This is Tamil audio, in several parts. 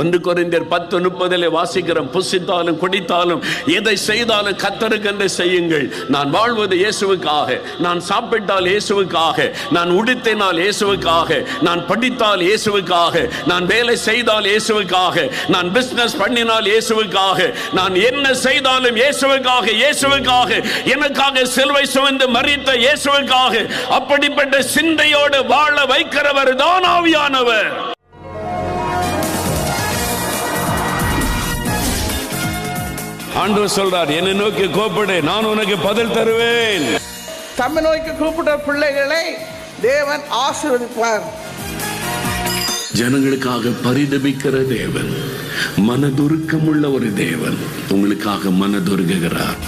ஒன்று குறைந்தர் பத்து முப்பதில் வாசிக்கிறோம் புசித்தாலும் குடித்தாலும் எதை செய்தாலும் கத்தருக்கென்று செய்யுங்கள். நான் வாழ்வது இயேசுவுக்காக நான் சாப்பிட்டால் இயேசுவுக்காக நான் உடுத்தினால் இயேசுவுக்காக நான் படித்தால் இயேசுவுக்காக நான் வேலை செய்தால் இயேசுவுக்காக நான் பிசினஸ் பண்ணினால் இயேசுவுக்காக நான் என்ன செய்தாலும் இயேசுவுக்காக இயேசுவுக்காக எனக்காக செல்வை சுமந்து மறித்த இயேசுவுக்காக அப்படிப்பட்ட சிந்தையோடு வாழ வைக்கிறவர் தான் ஆவியானவர். ஆண்டவர் சொல்றார் என்னை நோக்கி கோப்படு நான் உனக்கு பதில் தருவேன். தம்மை நோக்கி கூப்பிட்ட பிள்ளைகளை தேவன் ஆசீர்வதிப்பார். ஜனங்களுக்காக பரிதபிக்கிற தேவன் மனதுருக்கமுள்ள ஒரு தேவன் உங்களுக்காக மனதுருகுகிறார்.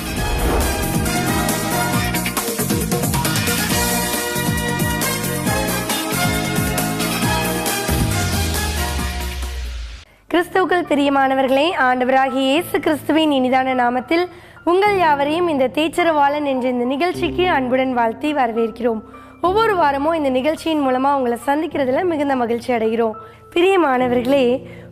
கிறிஸ்துவுக்குள் பிரியமானவர்களே ஆண்டவராகிய இயேசு கிறிஸ்துவின் இனிதான நாமத்தில் உங்கள் யாவரையும் இந்த தேச்சரவாளன் என்ற இந்த நிகழ்ச்சிக்கு அன்புடன் வாழ்த்தி வரவேற்கிறோம். ஒவ்வொரு வாரமும் இந்த நிகழ்ச்சியின் மூலமாக உங்களை சந்திக்கிறதுல மிகுந்த மகிழ்ச்சி அடைகிறோம். பிரியமானவர்களே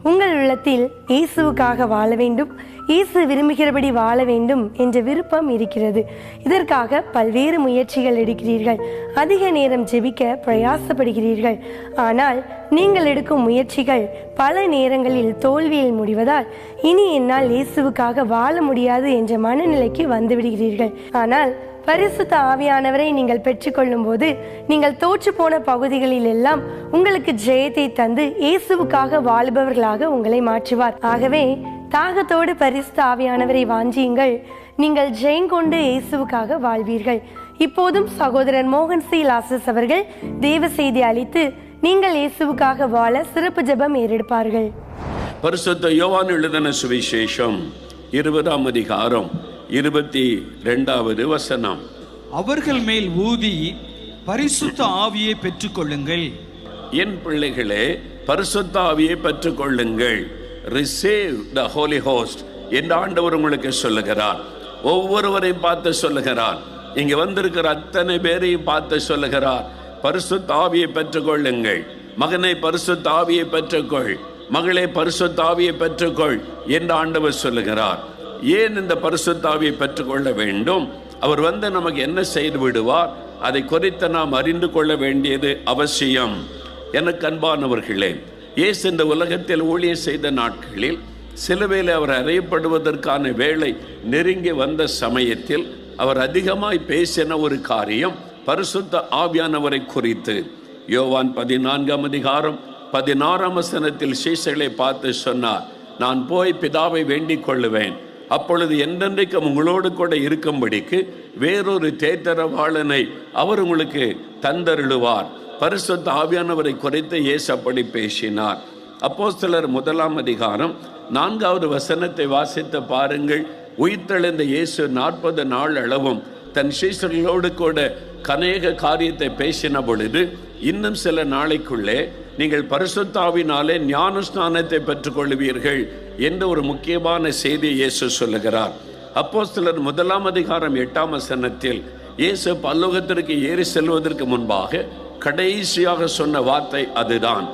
உங்கள் உள்ளத்தில் இயேசுவுக்காக வாழ வேண்டும். இயேசு விரும்புகிறபடி வாழ வேண்டும் என்ற விருப்பம் இருக்கிறது. இதற்காக பல்வேறு முயற்சிகள் எடுக்கிறீர்கள். அதிக நேரம் ஜெபிக்க பிரயாசப்படுகிறீர்கள். ஆனால் நீங்கள் எடுக்கும் முயற்சிகள் பல நேரங்களில் தோல்வியில் முடிவதால் இனி என்னால் இயேசுவுக்காக வாழ முடியாது என்ற மனநிலைக்கு வந்துவிடுகிறீர்கள். ஆனால் பரிசுத்த ஆவியானவரை நீங்கள் பெற்றுக்கொள்ளும் போது நீங்கள் தோற்று போன பகுதிகளில் எல்லாம் உங்களுக்கு ஜெயத்தை தந்து இயேசுவுக்காக வாழுபவர்களாக உங்களை மாற்றுவார். ஆகவே தாகத்தோடு பரிசுத்த ஆவியானவரை வாஞ்சியுங்கள். நீங்கள் ஜெயங்கொண்டு இயேசுவுக்காக வாழ்வீர்கள். இப்போதும் சகோதரர் மோகன் சி லாசஸ் அவர்கள் தேவ செய்தி அளித்து நீங்கள் இயேசுவுக்காக வாழ சிறப்பு ஜெபம் ஏறெடுப்பார்கள். பரிசுத்த யோவான் எழுதின சுவிசேஷம் இருபதாம் அதிகாரம் இருபத்தி ரெண்டாவது வசனம். அவர்கள் மேல் ஊதி பரிசுத்த ஆவியை பெற்றுக்கொள்ளுங்கள். என் பிள்ளைகளே பரிசுத்த ஆவியை பெற்றுக்கொள்ளுங்கள். ரிசீவ் த ஹோலி ஹோஸ்ட் என்று ஆண்டவர் உங்களுக்கு சொல்லுகிறார். ஒவ்வொருவரையும் பார்த்து சொல்லுகிறார். இங்கே வந்திருக்கிற அத்தனை பேரையும் பார்த்து சொல்லுகிறார். பரிசு தாவியை பெற்றுக்கொள்ளுங்கள். மகனை பரிசு தாவியை பெற்றுக்கொள். மகளே பரிசு தாவியை பெற்றுக்கொள் என்று ஆண்டவர் சொல்லுகிறார். ஏன் இந்த பரிசு தாவியை பெற்றுக்கொள்ள வேண்டும்? அவர் வந்து நமக்கு என்ன செய்து விடுவார்? அதை குறித்து நாம் அறிந்து கொள்ள வேண்டியது அவசியம். எனக்கு அன்பானவர்களே இயேசு இந்த உலகத்தில் ஊழியர் செய்த நாட்களில் சிலுவையில் அவர் அறையப்படுவதற்கான வேலை நெருங்கி வந்த சமயத்தில் அவர் அதிகமாய் பேசின ஒரு காரியம் பரிசுத்த ஆவியானவரை குறித்து. யோவான் பதினான்காம் அதிகாரம் பதினாறாம் வசனத்தில் சீசர்களை பார்த்து சொன்னார் நான் போய் பிதாவை வேண்டிக் கொள்ளுவேன். அப்பொழுது என்றென்றைக்கும் உங்களோடு கூட இருக்கும்படிக்கு வேறொரு தேத்தரவாளனை அவர் உங்களுக்கு தந்தருளுவார். பரிசுத்த ஆவியானவரை குறைத்து இயேசு அப்படி பேசினார். அப்போஸ்தலர் முதலாம் அதிகாரம் நான்காவது வசனத்தை வாசித்து பாருங்கள். உயிர்த்தெழுந்த இயேசு நாற்பது நாள் அளவும் தன் சீசர்களோடு கூட கனேக காரியத்தை பேசின பொழுது இன்னும் சில நாளைக்குள்ளே நீங்கள் பரிசுத்தாவினாலே ஞான ஸ்நானத்தை பெற்றுக்கொள்வீர்கள் என்ற ஒரு முக்கியமான செய்தி இயேசு சொல்லுகிறார். அப்போஸ்தலர் முதலாம் அதிகாரம் எட்டாம் வசனத்தில் இயேசு பல்லோகத்திற்கு ஏறி செல்வதற்கு முன்பாக கடைசியாக சொன்ன வார்த்தை அதுதான்.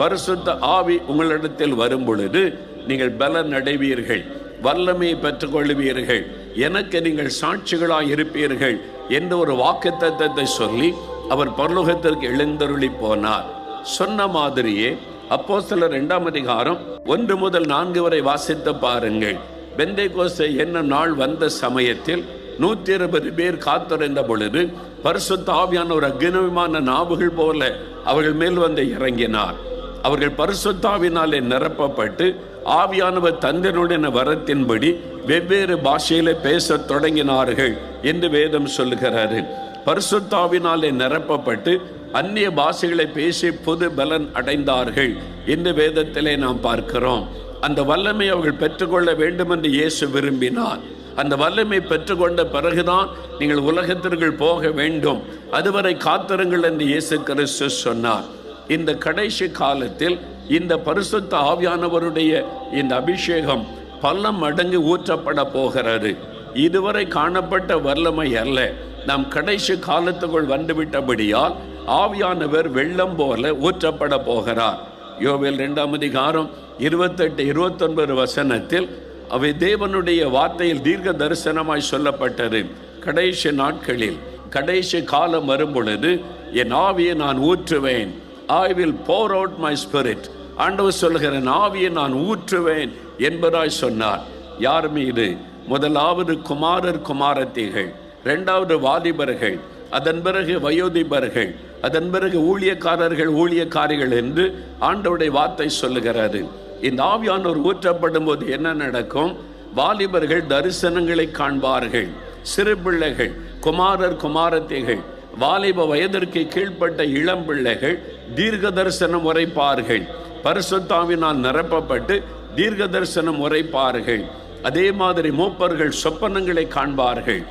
பரிசுத்த ஆவி உங்களிடத்தில் வரும் பொழுது நீங்கள் பலன் அடைவீர்கள் வல்லமையை பெற்றுக்கொள்வீர்கள் எனக்கு நீங்கள் சாட்சிகளாக இருப்பீர்கள் என்ற ஒரு வாக்குத்தத்தத்தை சொல்லி அவர் பரலோகத்திற்கு எழுந்தருளி போனார். சொன்ன மாதிரியே அப்போ சில இரண்டாம் அதிகாரம் ஒன்று முதல் நான்கு வரை வாசித்து பாருங்கள். பெந்தை கோசை என்ன நாள் வந்த சமயத்தில் நூற்றி இருபது பேர் காத்திருந்த பொழுது பரிசுத்த ஆவியான ஒரு அக்னவிமான நாவுகள் போல அவர்கள் மேல் வந்து இறங்கினார். அவர்கள் பரிசுத்தாவினாலே நிரப்பப்பட்டு ஆவியானவர் தந்தனுடைய வரத்தின்படி வெவ்வேறு பாஷையில பேசத் தொடங்கினார்கள் என்று வேதம் சொல்லுகிறாரு பரிசுத்தாவினாலே நிரப்பப்பட்டு அந்நிய பாஷைகளை பேசி புது பலன் அடைந்தார்கள் என்று வேதத்திலே நாம் பார்க்கிறோம். அந்த வல்லமை அவர்கள் பெற்றுக்கொள்ள வேண்டும் என்று இயேசு விரும்பினார். அந்த வல்லமை பெற்றுக்கொண்ட பிறகுதான் நீங்கள் உலகத்திற்குள் போக வேண்டும். அதுவரை காத்திருங்கள் என்று இயேசு கிறிஸ்து சொன்னார். இந்த கடைசி காலத்தில் இந்த பரிசுத்த ஆவியானவருடைய இந்த அபிஷேகம் பல மடங்கு ஊற்றப்பட போகிறது. இதுவரை காணப்பட்ட வல்லமை அல்ல. நாம் கடைசி காலத்துக்குள் வந்துவிட்டபடியால் ஆவியானவர் வெள்ளம் போல ஊற்றப்பட போகிறார். யோவேல் இரண்டாம் அதிகாரம் இருபத்தெட்டு இருபத்தொன்பது வசனத்தில் அவை தேவனுடைய வார்த்தையில் தீர்க்க தரிசனமாய் சொல்லப்பட்டது. கடைசி நாட்களில் கடைசி காலம் வரும்பொழுது என் ஆவியை நான் ஊற்றுவேன். I will pour out my spirit ஆண்டவர் சொல்கிற என் ஆவியை நான் ஊற்றுவேன் என்பதாய் சொன்னார். யார் மீது? முதலாவது குமாரர் குமாரத்திகள். இரண்டாவது வாலிபர்கள். அதன் பிறகு வயோதிபர்கள். அதன் பிறகு ஊழியக்காரர்கள் ஊழியக்காரிகள் என்று ஆண்டவுடைய வார்த்தை சொல்லுகிறாரு இந்த ஆவியானோர் ஊற்றப்படும் போது என்ன நடக்கும்? வாலிபர்கள் தரிசனங்களை காண்பார்கள். சிறு பிள்ளைகள் குமாரர் குமாரத்திகள் வாலிப வயதிற்கு கீழ்ப்பட்ட இளம் பிள்ளைகள் தீர்க்க தரிசனம் உரைப்பார்கள் பரிசுத்தாவினால் நிரப்பப்பட்டு தீர்க்க தரிசனம் உரைப்பார்கள் அதே மாதிரி மூப்பர்கள் சொப்பனங்களை காண்பார்கள்.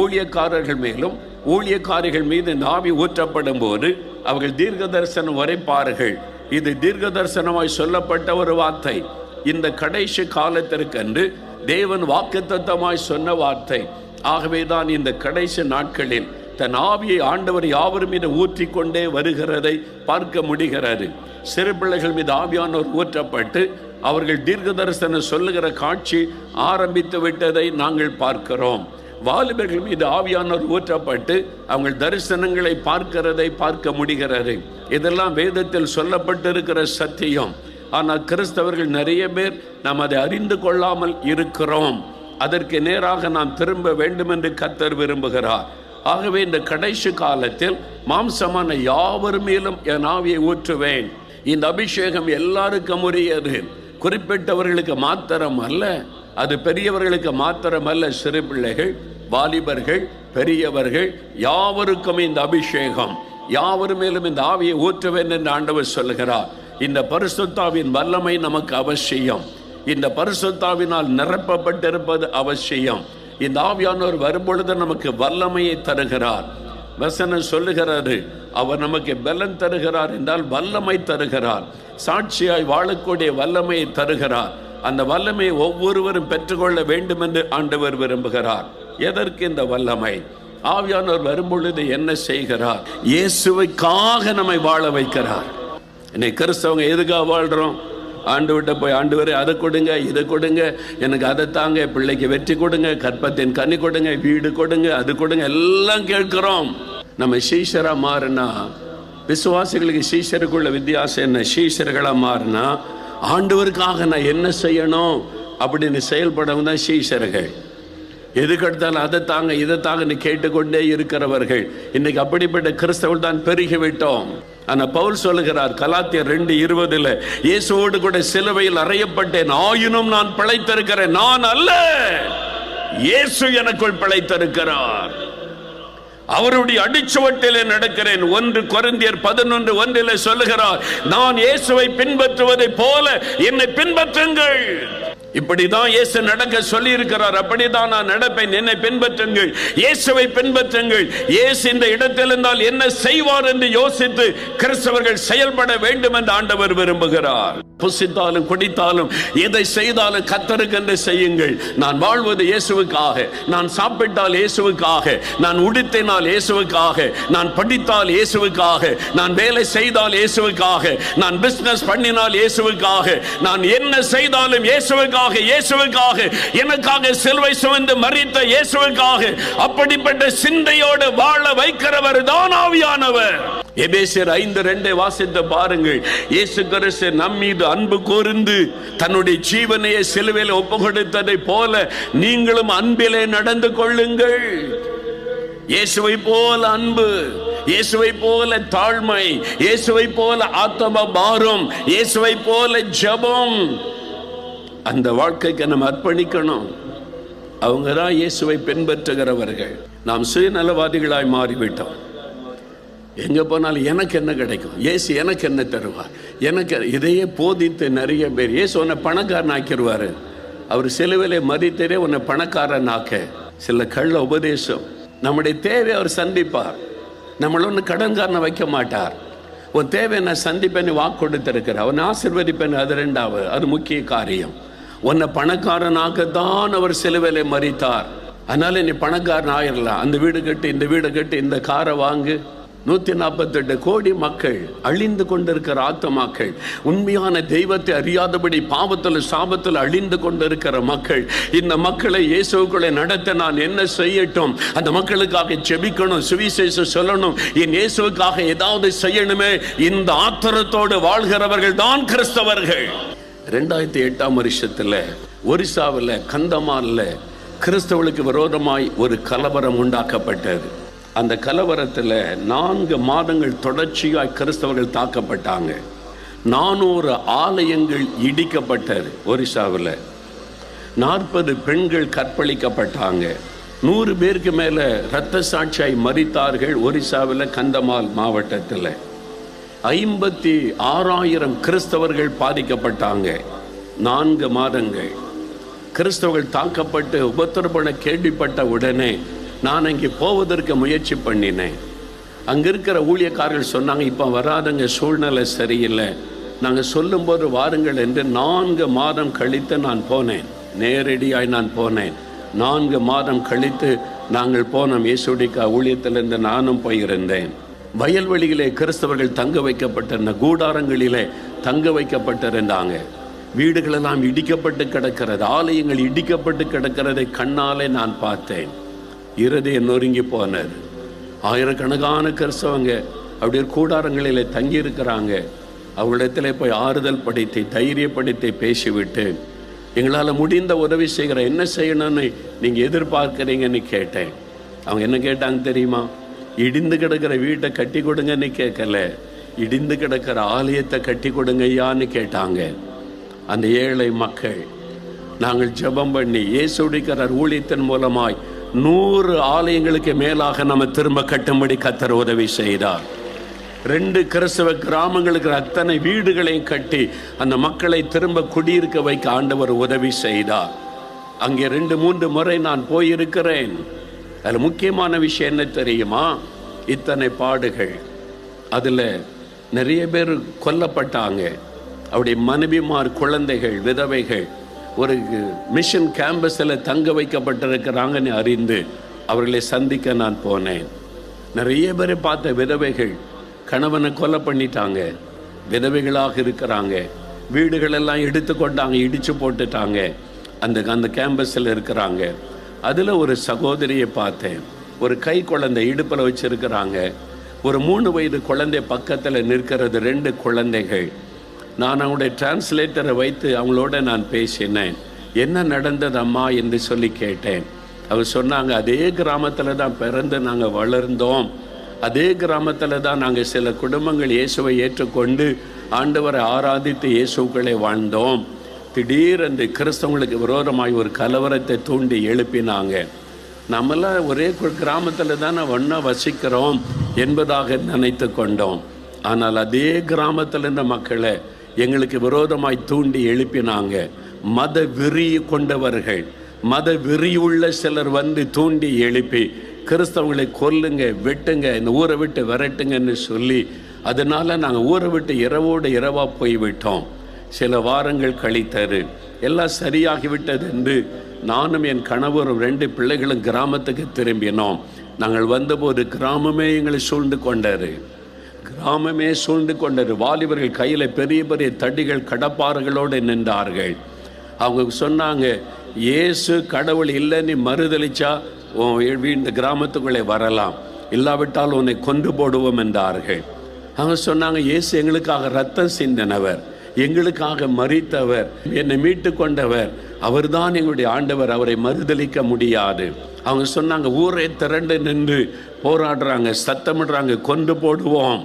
ஊழியக்காரர்கள் மேலும் ஊழியக்காரிகள் மீது இந்த ஆவி ஊற்றப்படும் போது அவர்கள் தீர்க்க தரிசனம் உரைப்பார்கள் இது தீர்க்க தரிசனமாய் சொல்லப்பட்ட ஒரு வார்த்தை. இந்த கடைசி காலத்திற்கென்று தேவன் வாக்குத்தத்தமாய் சொன்ன வார்த்தை. ஆகவேதான் இந்த கடைசி நாட்களில் தன் ஆவியை ஆண்டவர் யாவரும் மீது ஊற்றிக்கொண்டே வருகிறதை பார்க்க முடிகிறது. சிறு பிள்ளைகள் மீது ஆவியானோர் ஊற்றப்பட்டு அவர்கள் தீர்க்க தரிசனம் சொல்லுகிற காட்சி ஆரம்பித்து விட்டதை நாங்கள் பார்க்கிறோம். வாலிபர்கள் மீது ஆவியானோர் ஊற்றப்பட்டு அவங்க தரிசனங்களை பார்க்கிறதை பார்க்க முடிகிறது. இதெல்லாம் வேதத்தில் சொல்லப்பட்டிருக்கிற சத்தியம். ஆனால் கிறிஸ்தவர்கள் நிறைய பேர் நாம் அதை அறிந்து கொள்ளாமல் இருக்கிறோம். அதற்கு நேராக நாம் திரும்ப வேண்டும் என்று கத்தர் விரும்புகிறார். ஆகவே இந்த கடைசி காலத்தில் மாம்சமான யாவர் மேலும் என் ஆவியை ஊற்றுவேன். இந்த அபிஷேகம் எல்லாருக்கும் உரியது. குறிப்பிட்டவர்களுக்கு மாத்திரம் அல்ல அது பெரியவர்களுக்கு மாத்திரமல்ல சிறு பிள்ளைகள் வாலிபர்கள் பெரியவர்கள் யாவருக்கும் இந்த அபிஷேகம் யாவர் மேலும் இந்த ஆவியை ஊற்றுவேன் என்று ஆண்டவர் சொல்லுகிறார். இந்த பரிசுத்தாவின் வல்லமை நமக்கு அவசியம். இந்த பரிசுத்தாவினால் நிரப்பப்பட்டிருப்பது அவசியம். இந்த ஆவியானவர் வரும்பொழுது நமக்கு வல்லமையை தருகிறார். வசனம் சொல்லுகிறாரு அவர் நமக்கு பலன் தருகிறார் என்றால் வல்லமை தருகிறார். சாட்சியாய் வாழக்கூடிய வல்லமையை தருகிறார். அந்த வல்லமையை ஒவ்வொருவரும் பெற்றுக்கொள்ள வேண்டும் என்று ஆண்டவர் விரும்புகிறார். எதற்கு இந்த வல்லமை? ஆவியானவர் வரும்பொழுது என்ன செய்கிறார்? இயேசுவைக்காக நம்மை வாழ வைக்கிறார். என்னை கிறிஸ்தவங்க எதுக்காக வாழ்கிறோம் ஆண்டு விட்ட போய் ஆண்டு வரை அதை கொடுங்க இதை கொடுங்க எனக்கு அதை தாங்க பிள்ளைக்கு வெற்றி கொடுங்க கற்பத்தின் கனி கொடுங்க வீடு கொடுங்க அது கொடுங்க எல்லாம் கேட்கிறோம். நம்ம சீஷராக மாறினா விசுவாசிகளுக்கு சீஷருக்குள்ள வித்தியாசம் என்ன? சீஷர்களாக மாறினா ஆண்டவருக்காக நான் என்ன செய்யணும் அப்படின்னு செயல்படவும் தான் சீஷர்கள். எதுக்கெடுத்தாலும் அதை தாங்க இதை தாங்கன்னு கேட்டுக்கொண்டே இருக்கிறவர்கள். இன்னைக்கு அப்படிப்பட்ட கிறிஸ்தவர்கள் தான் பெருகி விட்டோம் பவுல் சொல்லுகிறார் கலாத்தியர் ரெண்டு இருபதுல இயேசுவோடு கூட சிலுவையில் அறையப்பட்டேன் ஆயினும் நான் பிழைத்திருக்கிறேன் நான் அல்ல. இயேசு எனக்குள் பிழைத்திருக்கிறார். அவருடைய அடிச்சுவட்டிலே நடக்கிறேன். ஒன்று கொரிந்தியர் பதினொன்று ஒன்றிலே சொல்லுகிறார் நான் இயேசுவை பின்பற்றுவதை போல என்னை பின்பற்றுங்கள். இப்படிதான் இயேசு நடக்க சொல்லி இருக்கிறார் அப்படிதான் நான் நடப்பேன். என்னை பின்பற்றுங்கள். இயேசுவை பின்பற்றுங்கள். இயேசு இந்த இடத்தில் இருந்தால் என்ன செய்வார் என்று யோசித்து கிறிஸ்தவர்கள் செயல்பட வேண்டும் என்று ஆண்டவர் விரும்புகிறார். புசித்தாலும் குடித்தாலும் எதை செய்தாலும் கத்தருக்கென்று செய்யுங்கள். நான் வாழ்வது இயேசுவுக்காக. நான் சாப்பிட்டால் இயேசுவுக்காக. நான் உடுத்தினால் இயேசுவுக்காக. நான் படித்தால் இயேசுவுக்காக. நான் வேலை செய்தால் இயேசுவுக்காக. நான் பிஸ்னஸ் பண்ணினால் இயேசுவுக்காக. நான் என்ன செய்தாலும் இயேசுவுக்காக இயேசுவுக்காக. எனக்காக செல்வை சுமந்து மறித்த இயேசுவுக்காக. அப்படிப்பட்ட சிந்தையோடு வாழ வைக்கிறவர் தான் ஆவியானவர். எபேசியர் ஐந்து ரெண்டை வாசித்து பாருங்கள். இயேசு கிறிஸ்து நம்மீது அன்பு கூர்ந்து தன்னுடைய ஜீவனையை சிலுவையில் ஒப்பு கொடுத்ததை போல நீங்களும் அன்பிலே நடந்து கொள்ளுங்கள். இயேசுவை போல அன்பு இயேசுவை போல தாழ்மை இயேசுவை போல ஆத்தம பாரம் இயேசுவை போல ஜெபம். அந்த வாழ்க்கைக்கு நம்ம அர்ப்பணிக்கணும். அவங்க தான் இயேசுவை பின்பற்றுகிறவர்கள். நாம் சுயநலவாதிகளாய் மாறிவிட்டோம். எங்க போனாலும் எனக்கு என்ன கிடைக்கும்? இயேசு எனக்கு என்ன தருவார்? எனக்கு இதையே போதித்து நிறைய பேர். ஏசு உன்னை பணக்காரன் ஆக்கிடுவார் அவர் சிலுவிலே மதித்ததே உன்னை பணக்காரன் ஆக்க சில கள்ள உபதேசம். நம்முடைய தேவை அவர் சந்திப்பார். நம்மள ஒன்று கடன்காரனை வைக்க மாட்டார். உன் தேவை நான் சந்திப்பேன்னு வாக்கு கொடுத்திருக்கிறார். அவன் ஆசிர்வதிப்பேன் அது ரெண்டாவது. அது முக்கிய காரியம். உன்னை பணக்காரனாக்கத்தான் அவர் சிலுவையிலே மறித்தார் அதனால நீ பணக்காரன் ஆயிடலாம் அந்த வீடு கட்டு இந்த வீடு கட்டு இந்த காரை வாங்கு. நூத்தி நாற்பத்தெட்டு கோடி மக்கள் அழிந்து கொண்டிருக்கிற ஆத்தமாக்கள் உண்மையான தெய்வத்தை அறியாதபடி பாவத்தில் சாபத்தில் அழிந்து கொண்டிருக்கிற மக்கள் இந்த மக்களை இயேசுக்குள்ளே நடத்த நான் என்ன செய்யட்டும்? அந்த மக்களுக்காக செபிக்கணும் சுவிசேஷம் சொல்லணும் என் இயேசுவுக்காக ஏதாவது செய்யணுமே? இந்த ஆத்திரத்தோடு வாழ்கிறவர்கள் தான் கிறிஸ்தவர்கள். ரெண்டாயிரத்தி எட்டாம் வருஷத்துல ஒரிசாவில் கந்தமால்ல கிறிஸ்தவர்களுக்கு விரோதமாய் ஒரு கலவரம் உண்டாக்கப்பட்டது. அந்த கலவரத்தில் நான்கு மாதங்கள் தொடர்ச்சியாக கிறிஸ்தவர்கள் தாக்கப்பட்டாங்க. நானூறு ஆலயங்கள் இடிக்கப்பட்டது ஒரிசாவில். நாற்பது பெண்கள் கற்பழிக்கப்பட்டாங்க. நூறு பேருக்கு மேலே இரத்த சாட்சியாய் மறித்தார்கள் ஒரிசாவில் கந்தமால் மாவட்டத்தில். ஐம்பத்தி ஆறாயிரம் கிறிஸ்தவர்கள் பாதிக்கப்பட்டாங்க. நான்கு மாதங்கள். கிறிஸ்தவர்கள் தாக்கப்பட்டு உபத்திரப்பட கேள்விப்பட்ட உடனே நான் அங்கே போவதற்கு முயற்சி பண்ணினேன். அங்கே இருக்கிற ஊழியக்காரர்கள் சொன்னாங்க இப்போ வராதங்க சூழ்நிலை சரியில்லை. நாங்கள் சொல்லும்போது வாருங்கள் என்று நான்கு மாதம் கழித்து நான் போனேன். நேரடியாய் நான் போனேன். நான்கு மாதம் கழித்து நாங்கள் போனோம். இயேசுடிக்கா ஊழியத்திலிருந்து நானும் போயிருந்தேன். வயல்வெளியிலே கிறிஸ்தவர்கள் தங்க வைக்கப்பட்டிருந்த கூடாரங்களிலே தங்க வைக்கப்பட்டிருந்தாங்க. வீடுகளெல்லாம் இடிக்கப்பட்டு கிடக்கிறது ஆலயங்கள் இடிக்கப்பட்டு கிடக்கிறதை கண்ணாலே நான் பார்த்தேன். இருதயம் நொறுங்கி போனார். ஆயிரக்கணக்கான கிறிஸ்தவங்க அப்படியே கூடாரங்களில் தங்கி இருக்கிறாங்க போய் ஆறுதல் படுத்தி தைரியப்படுத்தி பேசிவிட்டு எங்களால் முடிந்த உதவி செய்கிற என்ன செய்யணும்னு நீங்கள் எதிர்பார்க்குறீங்கன்னு கேட்டேன். அவங்க என்ன கேட்டாங்க தெரியுமா? இடிந்து கிடக்கிற வீட்டை கட்டி கொடுங்கன்னு கேட்கல. இடிந்து கிடக்கிற ஆலயத்தை கட்டி கொடுங்க ஐயான்னு கேட்டாங்க. அந்த ஏழை மக்கள் நாங்கள் ஜெபம் பண்ணி இயேசுடிக்கிறார் ஊழியத்தின் மூலமாய் நூறு ஆலயங்களுக்கு மேலாக நம்ம திரும்ப கட்டும்படி கத்தர் உதவி செய்தார். ரெண்டு கிறிஸ்தவ கிராமங்களுக்கு அத்தனை வீடுகளையும் கட்டி அந்த மக்களை திரும்ப குடியிருக்க வைக்க ஆண்டவர் உதவி செய்தார். அங்கே ரெண்டு மூன்று முறை நான் போயிருக்கிறேன். அதில் முக்கியமான விஷயம் என்ன தெரியுமா? இத்தனை பாடுகள். அதில் நிறைய பேர் கொல்லப்பட்டாங்க. அவருடைய மனைவிமார் குழந்தைகள் விதவைகள் ஒரு மிஷன் கேம்பஸில் தங்க வைக்கப்பட்டிருக்கிறாங்கன்னு அறிந்து அவர்களை சந்திக்க நான் போனேன். நிறைய பேரை பார்த்த விதவைகள் கணவனை கொலை பண்ணிட்டாங்க. விதவைகளாக இருக்கிறாங்க. வீடுகளெல்லாம் எடுத்து கொண்டாங்க இடித்து போட்டுட்டாங்க. அந்த அந்த கேம்பஸில் இருக்கிறாங்க. அதில் ஒரு சகோதரியை பார்த்தேன். ஒரு கை குழந்தை இடுப்பில் வச்சுருக்கிறாங்க. ஒரு மூணு வயது குழந்தை பக்கத்தில் நிற்கிறது ரெண்டு குழந்தைகள். நான் அவங்களுடைய டிரான்ஸ்லேட்டரை வைத்து அவங்களோட நான் பேசினேன். என்ன நடந்தது அம்மா என்று சொல்லி கேட்டேன். அவர் சொன்னாங்க அதே கிராமத்தில் தான் பிறந்து நாங்கள் வளர்ந்தோம். அதே கிராமத்தில் தான் நாங்கள் சில குடும்பங்கள் இயேசுவை ஏற்றுக்கொண்டு ஆண்டவரை ஆராதித்து இயேசுக்களை வாழ்ந்தோம். திடீரென்று கிறிஸ்தவங்களுக்கு விரோதமாய் ஒரு கலவரத்தை தூண்டி எழுப்பினாங்க. நம்மளாம் ஒரே கிராமத்தில் தானே ஒன்றா வசிக்கிறோம் என்பதாக நினைத்து கொண்டோம். ஆனால் அதே கிராமத்தில் இருந்த மக்களை எங்களுக்கு விரோதமாய் தூண்டி எழுப்பினாங்க. மத வெறி கொண்டவர்கள் மத வெறியுள்ள சிலர் வந்து தூண்டி எழுப்பி கிறிஸ்தவங்களை கொல்லுங்க வெட்டுங்க இந்த ஊரை விட்டு விரட்டுங்கன்னு சொல்லி அதனால நாங்கள் ஊரை விட்டு இரவோடு இரவாக போய்விட்டோம். சில வாரங்கள் கழித்தது. எல்லாம் சரியாகிவிட்டது என்று நானும் என் கணவரும் ரெண்டு பிள்ளைகளும் கிராமத்துக்கு திரும்பினோம். நாங்கள் வந்தபோது கிராமமே எங்களை சூழ்ந்து கொண்டாரு கிராமமே சூழ்ந்து கொண்டது. வாலிபர்கள் கையில் பெரிய பெரிய தடிகள் கடப்பாறுகளோடு நின்றார்கள். அவங்க சொன்னாங்க இயேசு கடவுள் இல்லைன்னு மறுதளிச்சா இந்த கிராமத்துக்குள்ளே வரலாம். இல்லாவிட்டால் உன்னை கொன்று போடுவோம் என்றார்கள். அவங்க சொன்னாங்க இயேசு எங்களுக்காக ரத்தம் சிந்தினவர் எங்களுக்காக மறித்தவர் என்னை மீட்டு கொண்டவர். அவர்தான் எங்களுடைய ஆண்டவர் அவரை மறுதளிக்க முடியாது. அவங்க சொன்னாங்க ஊரே திரண்டு நின்று போராடுறாங்க சத்தமிடுறாங்க கொண்டு போடுவோம்.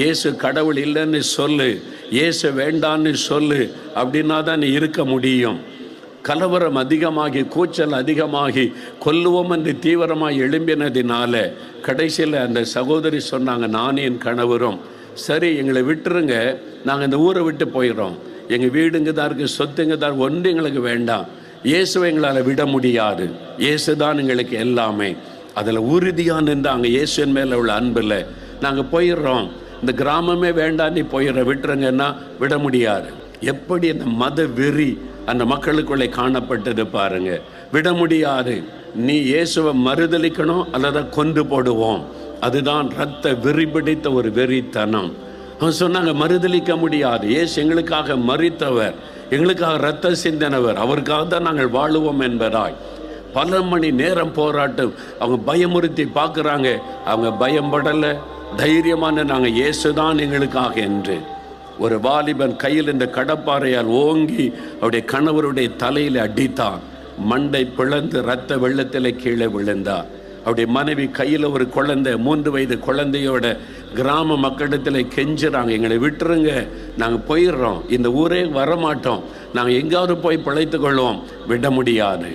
இயேசு கடவுள் இல்லைன்னு சொல்லு இயேசு வேண்டான்னு சொல்லு அப்படின்னா தான் நீ இருக்க முடியும். கலவரம் அதிகமாகி கூச்சல் அதிகமாகி கொல்லுவோம் என்று தீவிரமாக எழும்பினதினால கடைசியில் அந்த சகோதரி சொன்னாங்க நானும் என் கணவரும். சரி எங்களை விட்டுருங்க. நாங்கள் இந்த ஊரை விட்டு போயிடுறோம். எங்கள் வீடுங்க தான் இருக்குது சொத்துங்க தான் ஒன்று எங்களுக்கு வேண்டாம். இயேசுவை எங்களால் விட முடியாது. இயேசு தான் எங்களுக்கு எல்லாமே. அதில் உறுதியாக நின்றாங்க இயேசுவின் மேலே உள்ள அன்பில் நாங்கள் போயிடுறோம். இந்த கிராமமே வேண்டாம் நீ போயிட விட்டுருங்கன்னா விட முடியாது. எப்படி அந்த மத வெறி அந்த மக்களுக்குள்ளே காணப்பட்டது பாருங்க. விட முடியாது. நீ இயேசுவை மறுதளிக்கணும் அல்லது கொண்டு போடுவோம். அதுதான் ரத்த வெறி பிடித்த ஒரு வெறித்தனம். சொன்னாங்க மறுதளிக்க முடியாது. ஏசு எங்களுக்காக மறித்தவர் எங்களுக்காக ரத்த சிந்தனவர். அவருக்காக தான் நாங்கள் வாழுவோம் என்பதாய். பல மணி நேரம் போராட்டம். அவங்க பயமுறுத்தி பார்க்குறாங்க. அவங்க பயம்படலை. தைரியமான நாங்கள் இயேசுதான் எங்களுக்காக என்று. ஒரு வாலிபன் கையில் இந்த கடப்பாறையால் ஓங்கி அவருடைய கணவருடைய தலையில் அடித்தான். மண்டை பிளந்து ரத்த வெள்ளத்தில் கீழே விழுந்தார் அவருடைய மனைவி கையில் ஒரு குழந்தை மூன்று வயது குழந்தையோட கிராம மக்களிடத்தில் கெஞ்சுறாங்க. எங்களை விட்டுருங்க நாங்கள் போயிடுறோம். இந்த ஊரே வரமாட்டோம். நாங்கள் எங்காவது போய் பிழைத்து கொள்வோம். விட முடியாது.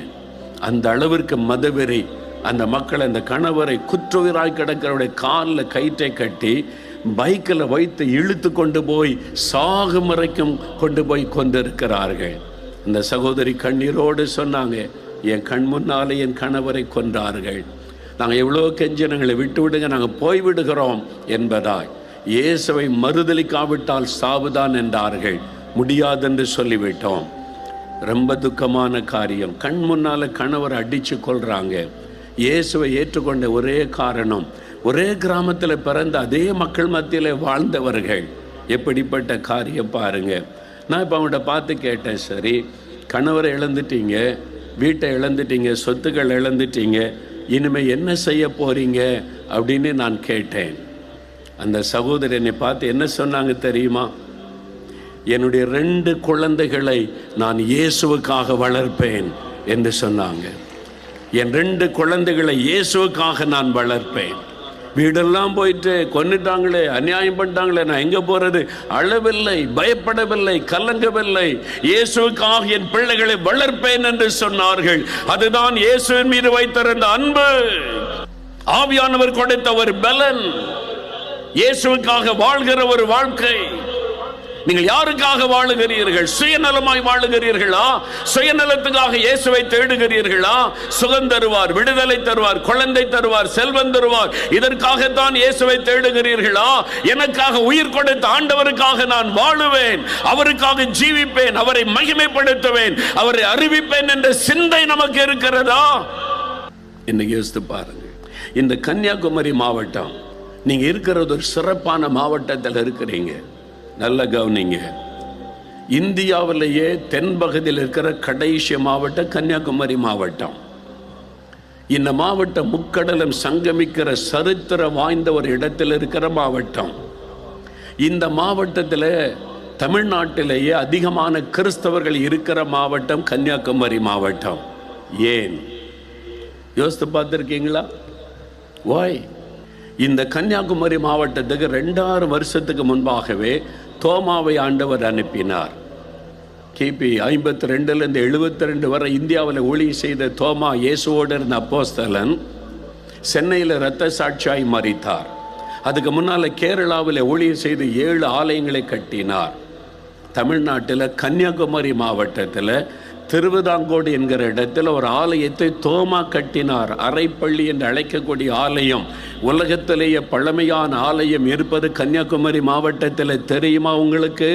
அந்த அளவிற்கு மதவெறி அந்த மக்கள் அந்த கணவரை குற்றுயிராய் கிடக்கிறவருடைய காலில் கயிற்றை கட்டி பைக்கில் வைத்து இழுத்து கொண்டு போய் சாகும் வரைக்கும் கொண்டு போய் கொண்டிருக்கிறார்கள். அந்த சகோதரி கண்ணீரோடு சொன்னாங்க என் கண் முன்னாலே என் கணவரை கொன்றார்கள். நாங்கள் எவ்வளோ கெஞ்சினங்களை விட்டு விடுங்க நாங்கள் போய் விடுகிறோம் என்பதாய். இயேசுவை மறுதளிக்காவிட்டால் சாவுதான் என்றார்கள். முடியாதென்று சொல்லிவிட்டோம். ரொம்ப துக்கமான காரியம். கண் முன்னால் கணவர் அடித்து கொள்கிறாங்க இயேசுவை ஏற்றுக்கொண்ட ஒரே காரணம் ஒரே கிராமத்தில் பிறந்த அதே மக்கள் மத்தியில் வாழ்ந்தவர்கள். எப்படிப்பட்ட காரியம் பாருங்க. நான் இப்போ அவங்கள்ட்ட பார்த்து கேட்டேன் சரி கணவரை இழந்துட்டீங்க வீட்டை இழந்துட்டீங்க சொத்துக்கள் இழந்துட்டீங்க இனிமேல் என்ன செய்ய போறீங்க அப்படின்னு நான் கேட்டேன். அந்த சகோதரி என்னை பார்த்து என்ன சொன்னாங்க தெரியுமா? என்னுடைய ரெண்டு குழந்தைகளை நான் இயேசுவுக்காக வளர்ப்பேன் என்று சொன்னாங்க. என் ரெண்டு குழந்தைகளை இயேசுக்காக நான் வளர்ப்பேன். வீடெல்லாம் போயிட்டு கொன்னுட்டாங்களே அநியாயம் பண்ணிட்டாங்களே நான் எங்கே போகிறது அழவில்லை பயப்படவில்லை கலங்கவில்லை. இயேசுக்காக என் பிள்ளைகளை வளர்ப்பேன் என்று சொன்னார்கள். அதுதான் இயேசுவின் மீது வைத்திருந்த அன்பு. ஆவியானவர் கொடுத்த ஒரு பலன். இயேசுவுக்காக வாழ்கிற ஒரு வாழ்க்கை. நீங்கள் யாருக்காக வாழுகிறீர்கள்? சுயநலமாய் வாழுகிறீர்களா? சுயநலத்துக்காக இயேசுவை தேடுகிறீர்களா? சுகம் தருவார் விடுதலை தருவார் குழந்தை தருவார் செல்வம் தருவார். இதற்காகத்தான் இயேசுவை தேடுகிறீர்களா? எனக்காக உயிர் கொடுத்த ஆண்டவருக்காக நான் வாழுவேன். அவருக்காக ஜீவிப்பேன் அவரை மகிமைப்படுத்துவேன் அவரை அறிவிப்பேன் என்ற சிந்தை நமக்கு இருக்கிறதா? இன்னைக்கு யோசித்து பாருங்க. இந்த கன்னியாகுமரி மாவட்டம் நீங்க இருக்கிறது ஒரு சிறப்பான மாவட்டத்தில் இருக்கிறீங்க. நல்ல கவனிங்க. இந்தியாவிலேயே தென்பகுதியில் இருக்கிற கடைசி மாவட்டம் கன்னியாகுமரி மாவட்டம். இந்த மாவட்டம் முக்கடலும் சங்கமிக்கிற சரித்திர வாய்ந்த ஒரு இடத்தில் இருக்கிற மாவட்டம். இந்த மாவட்டத்தில் தமிழ்நாட்டிலேயே அதிகமான கிறிஸ்தவர்கள் இருக்கிற மாவட்டம் கன்னியாகுமரி மாவட்டம். ஏன்? யோசித்து பார்த்துருக்கீங்களா? வாய் இந்த கன்னியாகுமரி மாவட்டத்துக்கு ரெண்டாயிரம் வருஷத்துக்கு முன்பாகவே தோமாவை ஆண்டவர் அனுப்பினார். கிபி ஐம்பத்தி ரெண்டுலேருந்து எழுபத்தி ரெண்டு வரை இந்தியாவில் ஒளி செய்த தோமா இயேசுவோடு இருந்த அப்போஸ்தலன் சென்னையில் இரத்த சாட்சியாய் மறித்தார் அதுக்கு முன்னால் கேரளாவில் ஊழியம் செய்து ஏழு ஆலயங்களை கட்டினார். தமிழ்நாட்டில் கன்னியாகுமரி மாவட்டத்தில் திருவிதாங்கோடு என்கிற இடத்தில் ஒரு ஆலயத்தை தோமா கட்டினார். அரைப்பள்ளி என்று அழைக்கக்கூடிய ஆலயம். உலகத்திலேயே பழமையான ஆலயம் இருப்பது கன்னியாகுமரி மாவட்டத்தில் தெரியுமா உங்களுக்கு?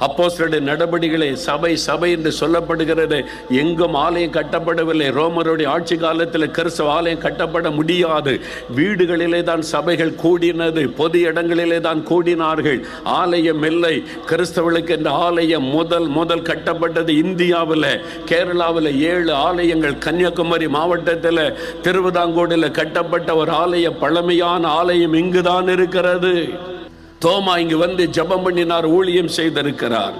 அப்போஸ்தலருடைய நடபடிகளை சபை சபை என்று சொல்லப்படுகிறது. எங்கும் ஆலயம் கட்டப்படவில்லை. ரோமருடைய ஆட்சி காலத்தில் கிறிஸ்தவ ஆலயம் கட்டப்பட முடியாது. வீடுகளிலே தான் சபைகள் கூடினது. பொது இடங்களிலே தான் கூடினார்கள். ஆலயம் இல்லை. கிறிஸ்தவர்களுக்கு இந்த ஆலயம் முதல் முதல் கட்டப்பட்டது இந்தியாவில். கேரளாவில் ஏழு ஆலயங்கள் கன்னியாகுமரி மாவட்டத்தில் திருவிதாங்கோடில் கட்டப்பட்ட ஒரு ஆலயம். பழமையான ஆலயம் இங்குதான் இருக்கிறது. தோமா இங்கு வந்து ஜெபம் பண்ணினார் ஊழியம் செய்திருக்கிறார்.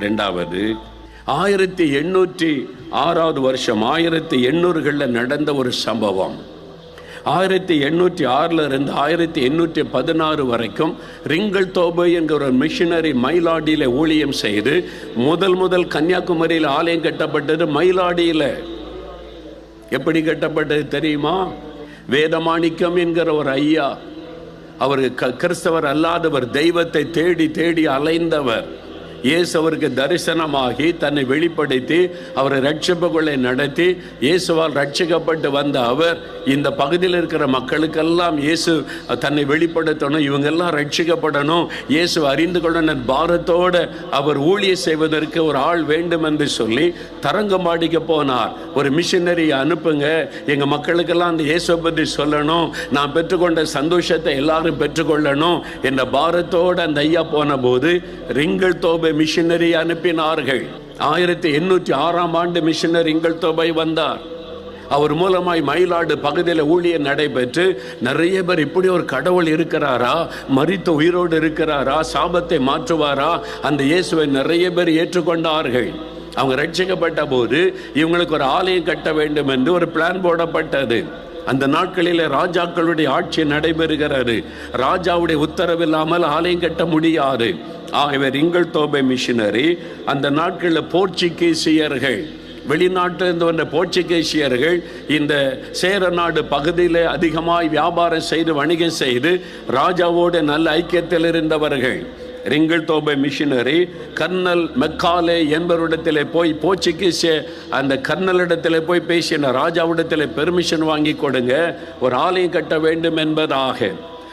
ரெண்டாவது ஆயிரத்தி எண்ணூற்றி ஆறாவது வருஷம் ஆயிரத்தி எண்ணூறுகளில் நடந்த ஒரு சம்பவம். ஆயிரத்தி எண்ணூற்றி ஆறில் இருந்து ஆயிரத்தி எண்ணூற்றி பதினாறு வரைக்கும் ரிங்கல் தோபை என்கிற ஒரு மிஷினரி மயிலாடியில் ஊழியம் செய்து முதல் முதல் கன்னியாகுமரியில் ஆலயம் கட்டப்பட்டது மயிலாடியில். எப்படி கட்டப்பட்டது தெரியுமா? வேதமாணிக்கம் என்கிற ஒரு ஐயா அவர் க கிறிஸ்தவர் அல்லாதவர் தெய்வத்தை தேடி தேடி அலைந்தவர். இயேசு அவருக்கு தரிசனமாகி தன்னை வெளிப்படுத்தி அவரை ரட்சிப்புகளை நடத்தி இயேசுவால் ரட்சிக்கப்பட்டு வந்த அவர் இந்த பகுதியில் இருக்கிற மக்களுக்கெல்லாம் இயேசு தன்னை வெளிப்படுத்தணும் இவங்க எல்லாம் ரட்சிக்கப்படணும் இயேசு அறிந்து கொள்ளணும் பாரத்தோட அவர் ஊழிய செய்வதற்கு ஒரு ஆள் வேண்டும் என்று சொல்லி தரங்கம்பாடிக்கு போனார். ஒரு மிஷினரி அனுப்புங்க எங்கள் மக்களுக்கெல்லாம் அந்த இயேசுவை பற்றி சொல்லணும் நான் பெற்றுக்கொண்ட சந்தோஷத்தை எல்லாரும் பெற்றுக்கொள்ளணும் என்ற பாரத்தோடு அந்த ஐயா போன போது ரிங்கல் தோபை மிஷினரி அனுப்பினார்கள். ஆயிரத்தி எண்ணூற்றி ஆறாம் ஆண்டு மிஷினரி எங்கள் தொபை வந்தார். அவர் மூலமாய் மயிலாடு பகுதியில் ஊழியர் நடைபெற்று நிறைய பேர் இப்படி ஒரு கடவுள் இருக்கிறாரா? மறித்த உயிரோடு இருக்கிறாரா? சாபத்தை மாற்றுவாரா? அந்த இயேசுவை நிறைய பேர் ஏற்றுக்கொண்டார்கள். அவங்க ரட்சிக்கப்பட்ட போது இவங்களுக்கு ஒரு ஆலயம் கட்ட வேண்டும் என்று ஒரு பிளான் போடப்பட்டது. அந்த நாட்களில் ராஜாக்களுடைய ஆட்சி நடைபெறுகிறது. ராஜாவுடைய உத்தரவில்லாமல் ஆலயம் கட்ட முடியாது. ஆகவே ரிங்கல் தோபை மிஷினரி அந்த நாட்களில் போர்ச்சுகீசியர்கள் வெளிநாட்டிலிருந்து வந்த போர்ச்சுகீசியர்கள் இந்த சேர நாடு பகுதியில் அதிகமாய் வியாபாரம் செய்து வணிகம் செய்து ராஜாவோடு நல்ல ஐக்கியத்தில் இருந்தவர்கள். Ringeltaube missionary colonel Macaulay என்பவரிடத்தில் போய் போர்ச்சுகீசிய அந்த கர்னலிடத்தில் போய் பேசின ராஜாவிடத்தில் பெர்மிஷன் வாங்கி கொடுங்க ஒரு ஆலயம் கட்ட வேண்டும் என்பதாக.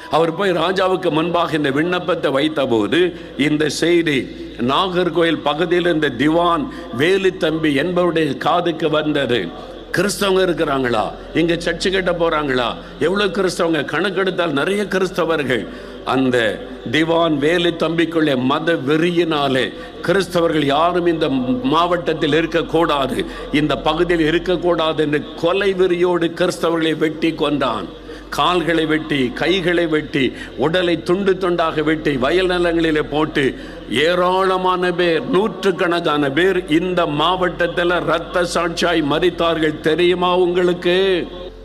அவர் போய் ராஜாவுக்கு முன்பாக இந்த விண்ணப்பத்தை வைத்தபோது இந்த செய்தி நாகர்கோயில் பகுதியில் இந்த திவான் வேலு தம்பி என்பவருடைய காதுக்கு வந்தது. கிறிஸ்தவங்க இருக்கிறாங்களா? இங்கே சர்ச்சு கட்ட போகிறாங்களா எவ்வளோ கிறிஸ்தவங்க? கணக்கெடுத்தால் நிறைய கிறிஸ்தவர்கள். அந்த திவான் வேலு தம்பிக்குள்ளே மத வெறியினாலே கிறிஸ்தவர்கள் யாரும் இந்த மாவட்டத்தில் இருக்கக்கூடாது இந்த பகுதியில் இருக்கக்கூடாது என்று கொலை வெறியோடு கிறிஸ்தவர்களை வெட்டி கொண்டான் கால்களை வெட்டி கைகளை வெட்டி உடலை துண்டு துண்டாக வெட்டி வயல் நிலங்களிலே போட்டு ஏராளமான பேர் நூற்றுக்கணக்கான பேர் இந்த மாவட்டத்தில் இரத்த சாட்சியாய் மறித்தார்கள் தெரியுமா உங்களுக்கு?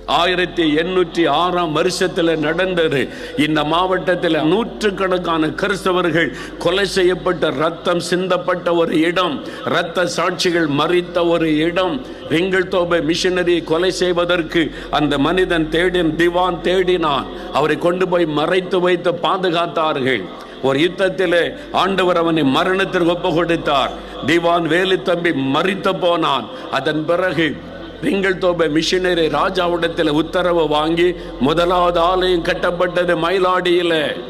ஆயிரத்தி எண்ணூற்றி ஆறாம் வருஷத்தில் நடந்தது. இந்த மாவட்டத்தில் நூற்றுக்கணக்கான கிறிஸ்தவர்கள் கொலை செய்யப்பட்ட ரத்தம் சிந்தப்பட்ட ஒரு இடம் இரத்த சாட்சிகள் மறித்த ஒரு இடம். எங்கள் தோபை மிஷினரியை கொலை செய்வதற்கு அந்த மனிதன் தேடின் திவான் தேடினான். அவரை கொண்டு போய் மறைத்து வைத்து பாதுகாத்தார்கள். ஒரு யுத்தத்திலே ஆண்டவர் அவனை மரணத்திற்கு ஒப்பு கொடுத்தார் திவான் வேலு தம்பி மறித்து போனான். அதன் பிறகு ரிங்கல் தோபை மிஷினரி ராஜாவிடத்தில் உத்தரவு வாங்கி முதலாவது ஆலயம் கட்டப்பட்டது மயிலாடியில்.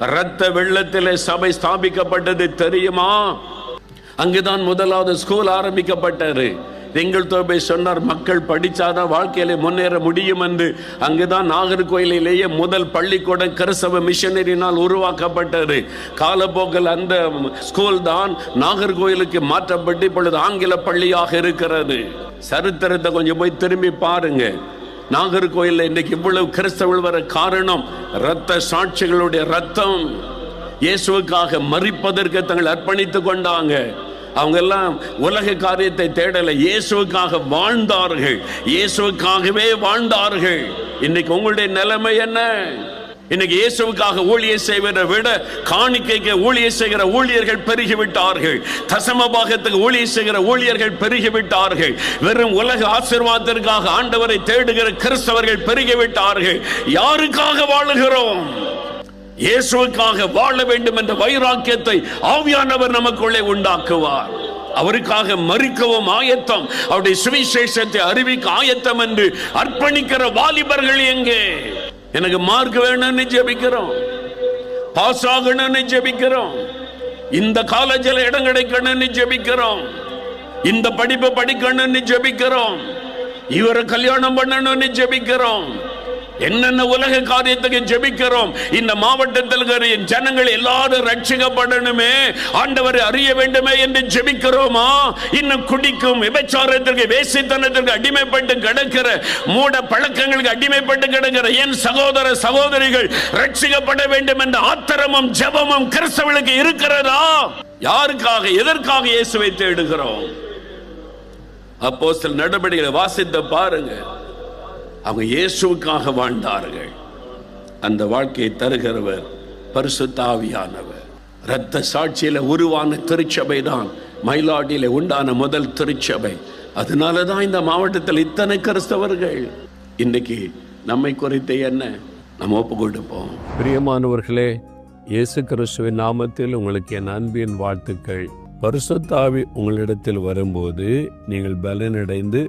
இரத்த வெள்ளத்தில் சபை ஸ்தாபிக்கப்பட்டது தெரியுமா? அங்குதான் முதலாவது ஸ்கூல் ஆரம்பிக்கப்பட்டது. எங்கள் தோபை சொன்னார் மக்கள் படித்தாதான் வாழ்க்கையில முன்னேற முடியும் என்று. அங்குதான் நாகர்கோயிலிலேயே முதல் பள்ளிக்கூடம் கிறிஸ்தவ மிஷனரினால் உருவாக்கப்பட்டது. காலப்போக்கில் அந்த ஸ்கூல் தான் நாகர்கோயிலுக்கு மாற்றப்பட்டு இப்பொழுது ஆங்கில பள்ளியாக இருக்கிறது. சரித்திரத்தை கொஞ்சம் போய் திரும்பி பாருங்க. நாகர்கோயிலில் இன்னைக்கு இவ்வளவு கிறிஸ்தவர்கள் வர காரணம் இரத்த சாட்சிகளுடைய ரத்தம் இயேசுவுக்காக மறிப்பதற்கு தங்கள் அர்ப்பணித்துக் கொண்டாங்க. அவங்க எல்லாம் உலக காரியத்தை தேடல. இயேசுவுக்காக வாழ்ந்தார்கள். இயேசுவுக்காகவே வாழ்ந்தார்கள். இன்னைக்கு உங்களுடைய நிலைமை என்ன? இன்னைக்கு இயேசுவுக்காக ஊழியர் செய்வதை விட காணிக்கைக்கு ஊழியர் செய்கிற ஊழியர்கள் பெருகிவிட்டார்கள். தசம பாகத்துக்கு ஊழியர் செய்கிற ஊழியர்கள் பெருகிவிட்டார்கள். வெறும் உலக ஆசீர்வாதத்திற்காக ஆண்டவரை தேடுகிற கிறிஸ்தவர்கள் பெருகிவிட்டார்கள். யாருக்காக வாழுகிறோம்? இயேசுக்காக வாழ வேண்டும் என்ற வைராக்கியத்தை ஆவியானவர் நமக்குள்ளே உண்டாக்குவார். அவருக்காக மறுக்கவும் ஆயத்தம் அவருடைய சுவிசேஷத்தை அறிவிக்க ஆயத்தம் என்று அர்ப்பணிக்கிற வாலிபர்கள் எங்கே? எனக்கு மார்க் வேணும்னு ஜெபிக்கிறோம். பாஸ் ஆகணும்னு ஜெபிக்கிறோம். இந்த காலேஜில் இடம் கிடைக்கணும்னு ஜெபிக்கிறோம். இந்த படிப்பு படிக்கணும்னு ஜெபிக்கிறோம். இவரை கல்யாணம் பண்ணணும்னு ஜெபிக்கிறோம். என்னென்ன உலக காரியத்துக்கு ஜெபிக்கிறோம்? இந்த மாவட்டத்தில் இருக்கிற ஜனங்கள் எல்லாரும் ரட்சிக்கப்படணுமே. ஆண்டவரை அறிய வேண்டுமே என்று ஜெபிக்கிறோமா? இன்னும் குடிக்கும் விபச்சாரத்திற்கு வேசித்தனத்திற்கு அடிமைப்பட்டு கிடக்கிற மூட பழக்கங்களுக்கு அடிமைப்பட்டு கிடக்கிற என் சகோதர சகோதரிகள் ரட்சிக்கப்பட வேண்டும் என்ற ஆத்திரமும் ஜபமும் கிறிஸ்தவர்களுக்கு இருக்கிறதா? யாருக்காக எதற்காக இயேசுவை தேடுகிறோம்? அப்போ சில நடவடிக்கைகளை வாசித்த பாருங்க. அவங்க இயேசுக்காக வாழ்ந்தார்கள். அந்த வாழ்க்கையை தருகிறவர் பரிசுத்தாவியானவர் இரத்த சாட்சியில் உருவான திருச்சபை தான் மயிலாடியில் உண்டான முதல் திருச்சபை. அதனால தான் இந்த மாவட்டத்தில் இத்தனை கிறிஸ்தவர்கள். இன்னைக்கு நம்மை குறித்து என்ன? நம்ம ஒப்பு கொடுப்போம் பிரியமானவர்களே இயேசு கிறிஸ்துவின் நாமத்தில் உங்களுக்கு என் அன்பின் வாழ்த்துக்கள். பரிசுத்தாவி உங்களிடத்தில் வரும்போது நீங்கள் பலனடைந்து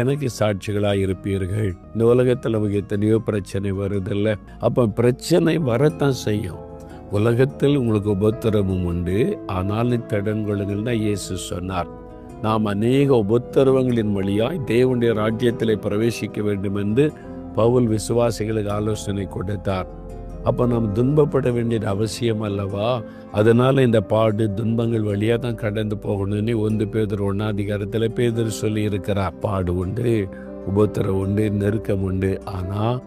எனக்கு சாட்சிகளாக இருப்பீர்கள் இந்த உலகத்தில் நமக்கு எத்தனையோ பிரச்சனை வருதில்ல. அப்போ பிரச்சனை வரத்தான் செய்யும். உலகத்தில் உங்களுக்கு உபத்திரமும் உண்டு. ஆனாலும் தடன் தான் இயேசு சொன்னார். நாம் அநேக உபத்திரவங்களின் வழியாய் தேவனுடைய ராஜ்யத்திலே பிரவேசிக்க வேண்டும் என்று பவுல் விசுவாசிகளுக்கு ஆலோசனை கொடுத்தார். அப்போ நாம் துன்பப்பட வேண்டியது அவசியம் அல்லவா? அதனால் இந்த பாடு துன்பங்கள் வழியாக தான் கடந்து போகணும்னு ஒன்று பேதர் ஒன்றாதிகாரத்தில் பேதர் சொல்லி இருக்கிறார் பாடு உண்டு உபத்திரம் உண்டு நெருக்கம் உண்டு. ஆனால்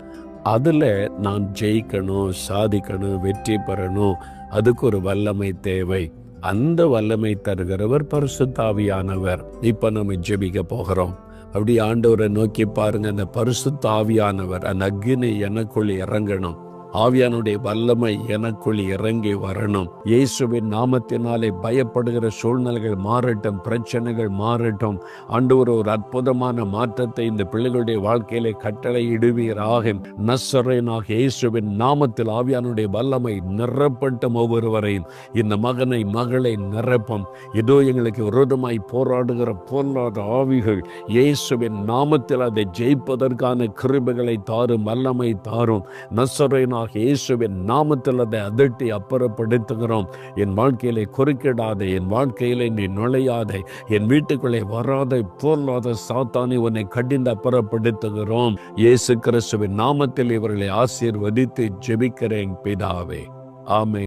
அதில் நான் ஜெயிக்கணும் சாதிக்கணும் வெற்றி பெறணும் அதுக்கு ஒரு வல்லமை தேவை. அந்த வல்லமை தருகிறவர் பரிசுத்தாவியானவர். இப்போ நம்ம ஜெபிக்க போகிறோம். அப்படி ஆண்டவரை நோக்கி பாருங்க அந்த பரிசுத்தாவியானவர் அந்த அக்னி எனக்குள் இறங்கணும். ஆவியானுடைய வல்லமை எனக்குள் இறங்கி வரணும். இயேசுவின் நாமத்தினாலே பயப்படுகிற சூழ்நிலைகள் மாறட்டும் பிரச்சனைகள் மாறட்டும். ஆண்டவர் ஒரு அற்புதமான மாற்றத்தை இந்த பிள்ளைகளுடைய வாழ்க்கையிலே கட்டளை இடுவீராக நசரேனாக இயேசுவின் நாமத்தில் ஆவியானுடைய வல்லமை நிரப்பட்டும் ஒவ்வொருவரையும். இந்த மகனை மகளை நிரப்பும். இதோ எங்களுக்கு விரோதமாய் போராடுகிற பொருளாத ஆவிகள் இயேசுவின் நாமத்தில் அதை ஜெயிப்பதற்கான கிருபைகளை தாரும் வல்லமை தாரும். நசரேனாக இயேசுவின் நாமத்தில் அதை அதட்டி அப்புறப்படுத்துகிறோம். என் வாழ்க்கையிலே குறுக்கிடாதே என் வாழ்க்கையிலே நீ நுழையாதே என் வீட்டுக்குள்ளே வராத பொருளாத சாத்தானை உன்னை கடிந்து அப்புறப்படுத்துகிறோம். இயேசு கிறிஸ்துவின் நாமத்தில் இவர்களை ஆசீர்வதித்து ஜெபிக்கிறேன் பிதாவே. ஆமென்.